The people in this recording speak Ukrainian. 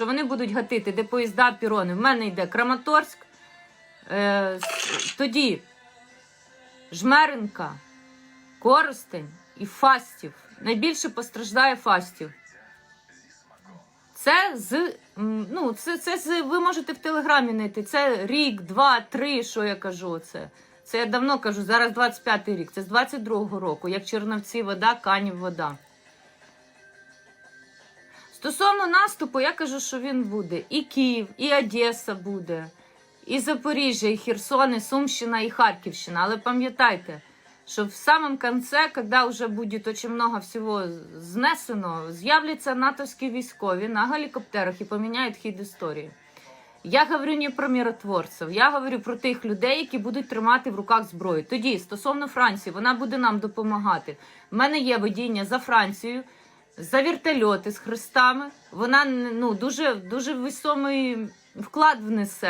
що вони будуть гатити, де поїзда, пірони. В мене йде Краматорськ, е, тоді Жмеринка, Коростень і Фастів. Найбільше постраждає Фастів. Це з ну, це, це з ви можете в телеграмі знайти. Це рік, два, три, що я кажу. Це, це я давно кажу. Зараз 25-й рік. Це з 22-го року. Як Черновці вода, канів вода. Стосовно наступу, я кажу, що він буде. І Київ, і Одеса буде, і Запоріжжя, і Херсон, і Сумщина, і Харківщина. Але пам'ятайте, що в самом конце, когда уже будет очень много всего знесено, з'являться натовські військові на гелікоптерах і поміняють хід історії. Я говорю не про миротворців, я говорю про тих людей, які будуть тримати в руках зброю. Тоді, стосовно Франції, вона буде нам допомагати. У мене є видіння за Францією, за вертольоти з хрестами. Вона ну, дуже, дуже висомий вклад внесе.